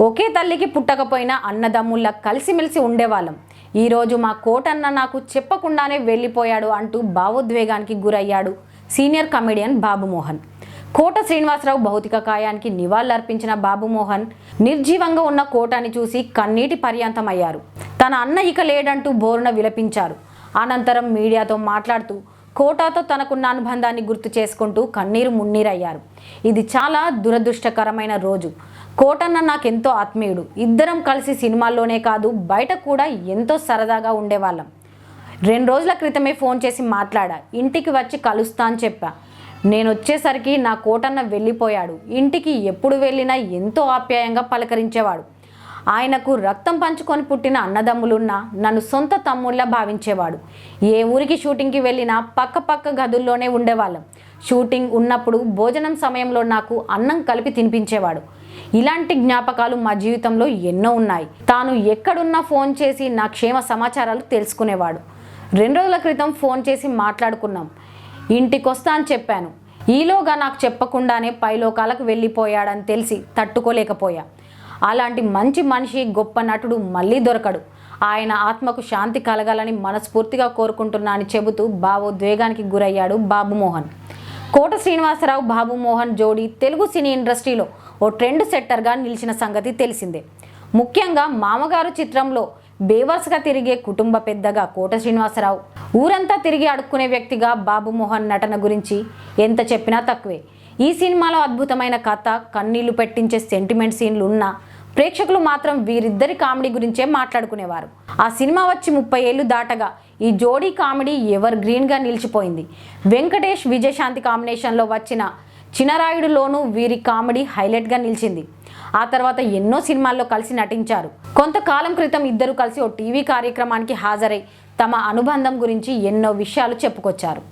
ఒకే తల్లికి పుట్టకపోయినా అన్నదమ్ముల్లా కలిసిమెలిసి ఉండేవాళ్ళం. ఈరోజు మా కోటన్న నాకు చెప్పకుండానే వెళ్ళిపోయాడు అంటూ భావోద్వేగానికి గురయ్యాడు సీనియర్ కమెడియన్ బాబుమోహన్. కోట శ్రీనివాసరావు భౌతిక కాయానికి నివాళులర్పించిన బాబుమోహన్ నిర్జీవంగా ఉన్న కోటని చూసి కన్నీటి పర్యాంతమయ్యారు. తన అన్న ఇక లేడంటూ బోరున విలపించారు. అనంతరం మీడియాతో మాట్లాడుతూ కోటాతో తనకున్న అనుబంధాన్ని గుర్తు చేసుకుంటూ కన్నీరు మున్నీరయ్యారు. ఇది చాలా దురదృష్టకరమైన రోజు. కోటన్న నాకెంతో ఆత్మీయుడు. ఇద్దరం కలిసి సినిమాల్లోనే కాదు బయట కూడా ఎంతో సరదాగా ఉండేవాళ్ళం. రెండు రోజుల క్రితమే ఫోన్ చేసి మాట్లాడా. ఇంటికి వచ్చి కలుస్తా అని చెప్పా. నేను వచ్చేసరికి నా కోటన్న వెళ్ళిపోయాడు. ఇంటికి ఎప్పుడు వెళ్ళినా ఎంతో ఆప్యాయంగా పలకరించేవాడు. ఆయనకు రక్తం పంచుకొని పుట్టిన అన్నదమ్ములున్నా నన్ను సొంత తమ్ముళ్ళ భావించేవాడు. ఏ ఊరికి షూటింగ్కి వెళ్ళినా పక్క పక్క గదుల్లోనే ఉండేవాళ్ళం. షూటింగ్ ఉన్నప్పుడు భోజనం సమయంలో నాకు అన్నం కలిపి తినిపించేవాడు. ఇలాంటి జ్ఞాపకాలు మా జీవితంలో ఎన్నో ఉన్నాయి. తాను ఎక్కడున్నా ఫోన్ చేసి నా క్షేమ సమాచారాలు తెలుసుకునేవాడు. రెండు రోజుల క్రితం ఫోన్ చేసి మాట్లాడుకున్నాం. ఇంటికొస్తా అని చెప్పాను. ఈలోగా నాకు చెప్పకుండానే పైలోకాలకు వెళ్ళిపోయాడని తెలిసి తట్టుకోలేకపోయా. అలాంటి మంచి మనిషి గొప్ప నటుడు మళ్ళీ దొరకడు. ఆయన ఆత్మకు శాంతి కలగాలని మనస్ఫూర్తిగా కోరుకుంటున్నా అని చెబుతూ భావోద్వేగానికి గురయ్యాడు బాబుమోహన్ కోట శ్రీనివాసరావు బాబుమోహన్ జోడీ తెలుగు సినీ ఇండస్ట్రీలో ఓ ట్రెండ్ సెట్టర్గా నిలిచిన సంగతి తెలిసిందే. ముఖ్యంగా మామగారు చిత్రంలో బేవర్స్గా తిరిగే కుటుంబ పెద్దగా కోట శ్రీనివాసరావు. ఊరంతా తిరిగి అడుక్కునే వ్యక్తిగా బాబుమోహన్ నటన గురించి ఎంత చెప్పినా తక్కువే. ఈ సినిమాలో అద్భుతమైన కథ కన్నీళ్ళు పెట్టించే సెంటిమెంట్ సీన్లు ఉన్నా ప్రేక్షకులు మాత్రం వీరిద్దరి కామెడీ గురించే మాట్లాడుకునేవారు. ఆ సినిమా వచ్చి ముప్పై ఏళ్ళు దాటగా ఈ జోడీ కామెడీ ఎవర్ గ్రీన్గా నిలిచిపోయింది. వెంకటేష్ విజయశాంతి కాంబినేషన్లో వచ్చిన చినరాయుడులోనూ వీరి కామెడీ హైలైట్గా నిలిచింది. ఆ తర్వాత ఎన్నో సినిమాల్లో కలిసి నటించారు. కొంతకాలం క్రితం ఇద్దరు కలిసి ఓ టీవీ కార్యక్రమానికి హాజరై తమ అనుబంధం గురించి ఎన్నో విషయాలు చెప్పుకొచ్చారు.